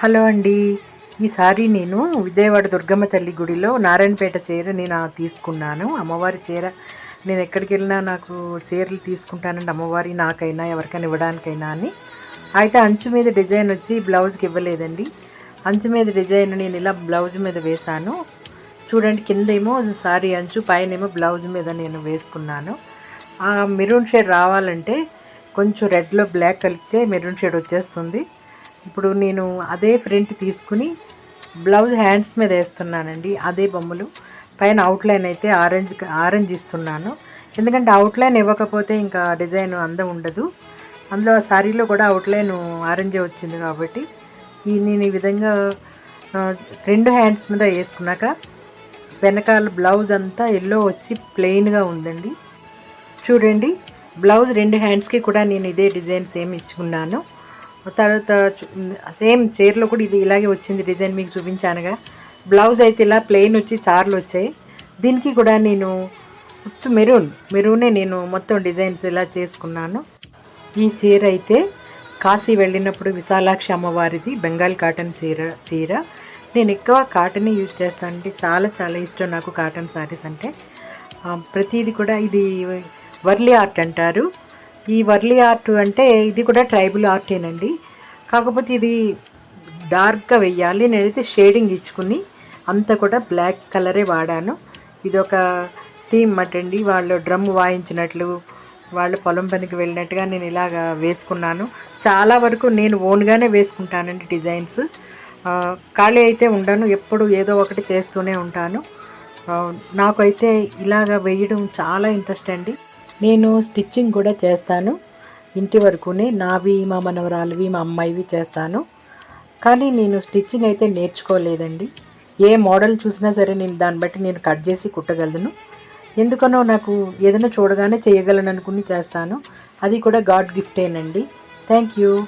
Hello అండి. ఈసారి నేను విజయవాడ దుర్గమ్మ తల్లి గుడిలో నారాయణపేట చీర నేను తీసుకున్నాను. అమ్మవారి చీర నేను ఎక్కడికి వెళ్ళినా నాకు చీరలు తీసుకుంటానండి అమ్మవారి నాకైనా ఎవరికైనా ఇవ్వడానికైనా అని. అయితే అంచు మీద డిజైన్ వచ్చి బ్లౌజ్కి ఇవ్వలేదండి. అంచు మీద డిజైన్ నేను ఇలా బ్లౌజ్ మీద వేశాను. చూడండి కిందేమో సారీ అంచు పైనేమో బ్లౌజ్ మీద నేను వేసుకున్నాను. ఆ మెరూన్ షేడ్ రావాలంటే కొంచెం రెడ్లో బ్లాక్ కలిపితే మెరూన్ షేడ్ వచ్చేస్తుంది. ఇప్పుడు నేను అదే ప్రింట్ తీసుకుని బ్లౌజ్ హ్యాండ్స్ మీద వేస్తున్నానండి అదే బొమ్మలు. పైన అవుట్లైన్ అయితే ఆరెంజ్ ఆరెంజ్ ఇస్తున్నాను. ఎందుకంటే అవుట్లైన్ ఇవ్వకపోతే ఇంకా డిజైన్ అందం ఉండదు. అందులో ఆ శారీలో కూడా అవుట్లైన్ ఆరెంజే వచ్చింది కాబట్టి ఈ నేను ఈ విధంగా రెండు హ్యాండ్స్ మీద వేసుకున్నాక వెనకాల బ్లౌజ్ అంతా ఎల్లో వచ్చి ప్లెయిన్గా ఉందండి. చూడండి బ్లౌజ్ రెండు హ్యాండ్స్కి కూడా నేను ఇదే డిజైన్ సేమ్ ఇచ్చుకున్నాను. తర్వాత సేమ్ చీరలో కూడా ఇది ఇలాగే వచ్చింది డిజైన్ మీకు చూపించానుగా. బ్లౌజ్ అయితే ఇలా ప్లెయిన్ వచ్చి చార్లు వచ్చాయి. దీనికి కూడా నేను మొత్తం మెరూన్ మెరూనే నేను మొత్తం డిజైన్స్ ఇలా చేసుకున్నాను. ఈ చీర అయితే కాశీ వెళ్ళినప్పుడు విశాలాక్షి అమ్మవారిది బెంగాల్ కాటన్ చీర చీర. నేను ఎక్కువ కాటనే యూజ్ అంటే చాలా చాలా ఇష్టం నాకు కాటన్ శారీస్ అంటే. ప్రతిదీ ప్రతిది కూడా ఇది వర్లీ ఆర్ట్ అంటారు. ఈ వర్లీ ఆర్ట్ అంటే ఇది కూడా ట్రైబల్ ఆర్టేనండి కాకపోతే ఇది డార్క్గా వెయ్యాలి. నేనైతే షేడింగ్ ఇచ్చుకుని అంతా కూడా బ్లాక్ కలరే వాడాను. ఇది ఒక థీమ్ మటండి వాళ్ళు డ్రమ్ వాయించినట్లు వాళ్ళు పొలం పనికి వెళ్ళినట్టుగా నేను ఇలాగా వేసుకున్నాను. చాలా వరకు నేను ఓన్గానే వేసుకుంటానండి డిజైన్స్. ఖాళీ అయితే ఉండను. ఎప్పుడు ఏదో ఒకటి చేస్తూనే ఉంటాను. నాకైతే ఇలాగ వేయడం చాలా ఇంట్రెస్ట్ అండి. నేను స్టిచ్చింగ్ కూడా చేస్తాను. ఇంటి వరకునే నావి మా మనవరాలివి మా అమ్మాయివి చేస్తాను. కానీ నేను స్టిచ్చింగ్ అయితే నేర్చుకోలేదండి. ఏ మోడల్ చూసినా సరే నేను దాన్ని బట్టి నేను కట్ చేసి కుట్టగలను. ఎందుకనో నాకు ఏదైనా చూడగానే చేయగలను అనుకుని చేస్తాను. అది కూడా గాడ్ గిఫ్టేనండి. Thank you.